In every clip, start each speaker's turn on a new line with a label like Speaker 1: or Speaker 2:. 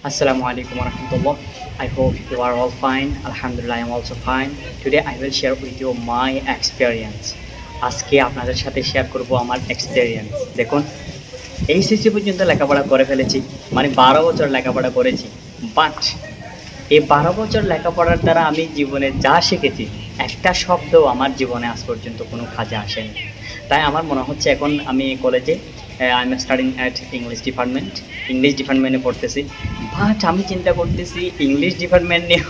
Speaker 1: Assalamu alaikum warahmatullah. I hope you are all fine. Alhamdulillah, I am also fine. Today I will share with you my experience. আজকে আপনাদের সাথে share করব আমার experience দেখুন HSC পর্যন্ত লেখাপড়া করে ফেলেছি মানে বারো বছর লেখাপড়া করেছি বাট এই বারো বছর লেখাপড়ার দ্বারা আমি জীবনে যা শিখেছি একটা শব্দও আমার জীবনে আজ পর্যন্ত কোনো কাজে আসেনি তাই আমার মনে হচ্ছে এখন আমি কলেজে I am studying at English department English ডিপার্টমেন্টে পড়তেছি। বাট আমি চিন্তা করতেছি ইংলিশ ডিপার্টমেন্ট নিয়ে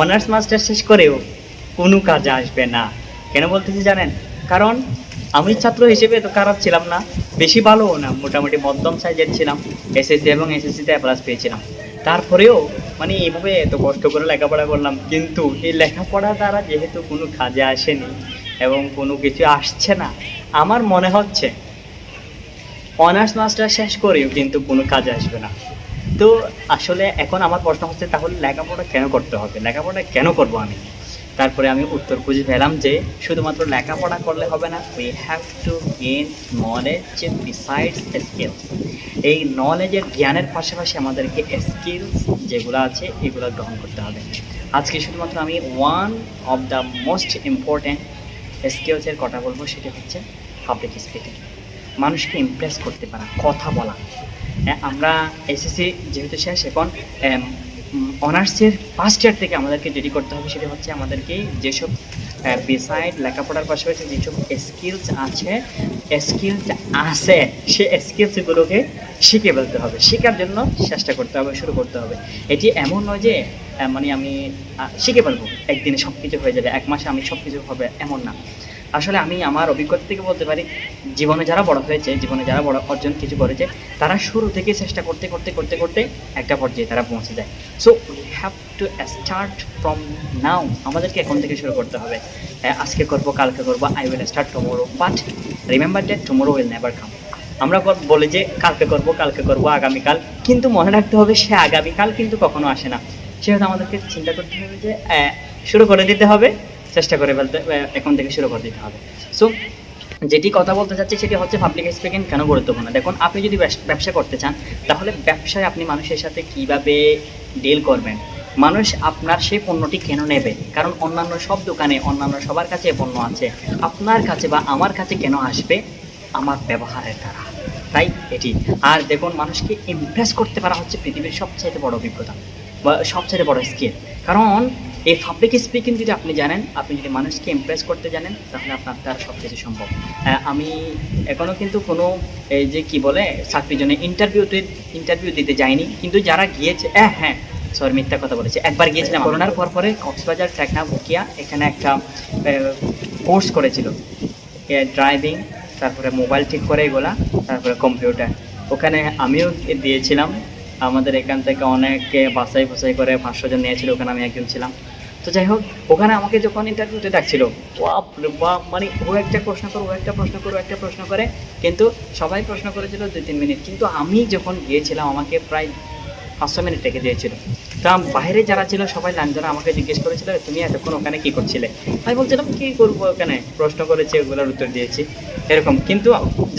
Speaker 1: অনার্স মাস্টার শেষ করেও কোনো কাজে আসবে না। কেন বলতেছি জানেন? কারণ আমি ছাত্র হিসেবে তো খারাপ ছিলাম না। বেশি ভালোও না, মোটামুটি মধ্যম সাইজের ছিলাম। এসএসসি এবং এসএসসিতে প্লাস পেয়েছিলাম। তারপরেও মানে এইভাবে এত কষ্ট করে লেখাপড়া করলাম, কিন্তু এই লেখাপড়া দ্বারা যেহেতু কোনো কাজে আসেনি এবং কোনো কিছু আসছে না, আমার মনে হচ্ছে অনার্স মাস্টার শেষ করেও কিন্তু কোনো কাজে আসবে না। তো আসলে এখন আমার প্রশ্ন হচ্ছে, তাহলে লেখাপড়া কেন করতে হবে? লেখাপড়া কেন করব আমি? তারপরে আমি উত্তর খুঁজে পেলাম যে, শুধুমাত্র লেখাপড়া করলে হবে না we have to gain knowledge besides skills এই নলেজের জ্ঞানের পাশাপাশি আমাদেরকে স্কিলস যেগুলো আছে, এগুলো গ্রহণ করতে হবে। আজকে শুধুমাত্র আমি one of the most important স্কিলসের কথা বলব, সেটা হচ্ছে পাবলিক স্পিকিং মানুষকে ইমপ্রেস করতে পারা কথা বলা। হ্যাঁ, আমরা এসএসসি যেহেতু শেষ এখন অনার্সের ফার্স্ট ইয়ার থেকে আমাদেরকে যেটি করতে হবে সেটা হচ্ছে আমাদেরকে যেসব বিসাইড লেখাপড়ার পাশাপাশি যেসব স্কিলস আছে স্কিলস আছে সে স্কিলসগুলোকে শিখে ফেলতে হবে। শেখার জন্য চেষ্টা করতে হবে শুরু করতে হবে। এটি এমন নয় যে মানে আমি শিখে ফেলব একদিনে সব কিছু হয়ে যাবে এক মাসে আমি সব কিছু হবে এমন না। আসলে আমি আমার অভিজ্ঞতা থেকে বলতে পারি, জীবনে যারা বড় হয়েছে, জীবনে যারা বড় অর্জন কিছু করেছে, তারা শুরু থেকে চেষ্টা করতে করতে করতে করতে একটা পর্যায়ে তারা পৌঁছে যায়। So we have to start from now আমাদেরকে এখন থেকে শুরু করতে হবে। আজকে করব, কালকে করব I will start tomorrow but remember that tomorrow will never come আমরা বলি যে কালকে করব কালকে করব, আগামীকাল, কিন্তু মনে রাখতে হবে সে আগামীকাল কিন্তু কখনো আসে না। সেহেতু আমাদেরকে চিন্তা করতে হবে যে শুরু করে দিতে হবে। চেষ্টা করে ফেলতে এখন থেকে শুরু করে দিতে হবে। সো যেটি কথা বলতে চাচ্ছি সেটি হচ্ছে পাবলিক স্পিকিং কেন গুরুত্বপূর্ণ? দেখুন, আপনি যদি ব্যবসা করতে চান, তাহলে ব্যবসায় আপনি মানুষের সাথে কীভাবে ডিল করবেন? মানুষ আপনার সেই পণ্যটি কেন নেবে? কারণ অন্যান্য সব দোকানে, অন্যান্য সবার কাছে পণ্য আছে। আপনার কাছে বা আমার কাছে কেন আসবে? আমার ব্যবহারের দ্বারা। তাই এটি। আর দেখুন, মানুষকে ইমপ্রেস করতে পারা হচ্ছে পৃথিবীর সবচাইতে বড় অভিজ্ঞতা বা সবচাইতে বড় স্কিল কারণ এই পাবলিক স্পিকিং যদি আপনি জানেন আপনি যদি মানুষকে ইমপ্রেস করতে জানেন তাহলে আপনার দ্বারা সব কিছু সম্ভব। আহ, আমি এখনও কিন্তু কোনো এই যে কি বলে চাকরির জন্য ইন্টারভিউতে ইন্টারভিউ দিতে যাইনি। কিন্তু যারা গিয়েছে হ্যাঁ হ্যাঁ সরি মিথ্যা কথা বলেছে। একবার গিয়েছিলাম করোনার পর পরে কক্সবাজার টেকনা বুকিয়া এখানে একটা কোর্স করেছিল। ড্রাইভিং তারপরে মোবাইল ঠিক করে এগুলা তারপরে কম্পিউটার ওখানে আমিও দিয়েছিলাম। আমাদের এখান থেকে অনেকে বাছাই বাছাই করে পাঁচশো জন নিয়েছিল, ওখানে আমি একজন ছিলাম। তো যাই হোক, ওখানে আমাকে যখন ইন্টারভিউতে ডাকছিল বাপ বাপ মানে ও একটা প্রশ্ন করে, ও একটা প্রশ্ন করে একটা প্রশ্ন করে, কিন্তু সবাই প্রশ্ন করেছিল দুই তিন মিনিট। কিন্তু আমি যখন গিয়েছিলাম, আমাকে প্রায় পাঁচশো মিনিট রেখে দিয়েছিল। তা বাইরে যারা ছিল, সবাই লাঞ্জনা আমাকে জিজ্ঞেস করেছিল, তুমি এতক্ষণ ওখানে কী করছিলে? আমি বলছিলাম, কি করব ওখানে? প্রশ্ন করেছি, ওগুলোর উত্তর দিয়েছি। এরকম। কিন্তু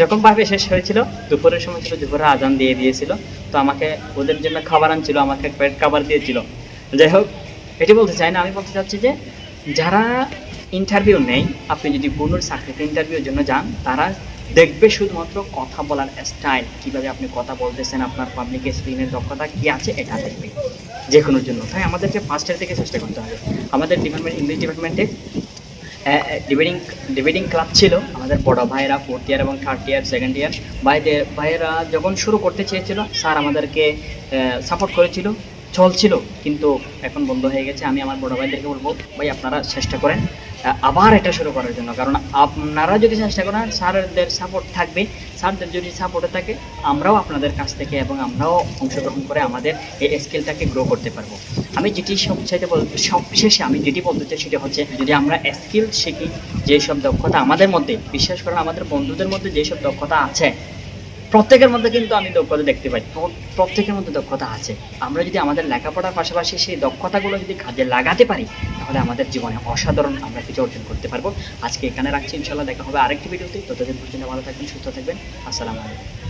Speaker 1: যখন ভাবে শেষ হয়েছিল, দুপুরের সময় ছিল, দুপুরে আজান দিয়ে দিয়েছিল। তো আমাকে ওদের জন্য খাবার আনছিল, আমাকে পেট খাবার দিয়েছিল। যাই হোক, এটি বলতে চাই না, আমি বলতে চাচ্ছি যে যারা ইন্টারভিউ নেই, আপনি যদি কোনো চাকরিতে ইন্টারভিউর জন্য যান, তারা দেখবে শুধুমাত্র কথা বলার স্টাইল কীভাবে আপনি কথা বলতেছেন, আপনার পাবলিক স্পিকিংয়ের দক্ষতা কি আছে, এটা দেখবে। যে কোনোর জন্য। তাই আমাদেরকে ফার্স্ট ইয়ার থেকে চেষ্টা করতে হবে। আমাদের ডিপার্টমেন্ট ইংলিশ ডিপার্টমেন্টে ডিবেটিং ডিবেটিং ক্লাব ছিল আমাদের বড় ভাইয়েরা ফোর্থ ইয়ার এবং থার্ড ইয়ার সেকেন্ড ইয়ার ভাইদের, ভাইয়েরা যখন শুরু করতে চেয়েছিল, স্যার আমাদেরকে সাপোর্ট করেছিল, চলছিল, কিন্তু এখন বন্ধ হয়ে গেছে। আমি আমার বড় ভাইদেরকে বলব, ভাই, আপনারা চেষ্টা করেন আবার এটা শুরু করার জন্য। কারণ আপনারা যদি চেষ্টা করেন, স্যারদের সাপোর্ট থাকবে। স্যারদের যদি সাপোর্টে থাকে, আমরাও আপনাদের কাছ থেকে এবং আমরাও অংশগ্রহণ করে আমাদের এই স্কিলটাকে গ্রো করতে পারব। আমি যেটি সবচাইতে বল সবশেষে আমি যেটি বলতে চাই সেটা হচ্ছে, যদি আমরা স্কিল শিখি যেসব দক্ষতা আমাদের মধ্যে, বিশ্বাস করে আমাদের বন্ধুদের মধ্যে যেসব দক্ষতা আছে, প্রত্যেকের মধ্যে কিন্তু আমি দক্ষতা দেখতে পাই। প্র- প্রত্যেকের মধ্যে দক্ষতা আছে। আমরা যদি আমাদের লেখাপড়ার পাশাপাশি সেই দক্ষতাগুলো যদি কাজে লাগাতে পারি, তাহলে আমাদের জীবনে অসাধারণ আমরা কিছু অর্জন করতে পারব। আজকে এখানে রাখছি ইনশাল্লাহ দেখা হবে আরেকটি ভিডিওতে। ততদিন পর্যন্ত ভালো থাকবেন, সুস্থ থাকবেন। আসসালামু আলাইকুম।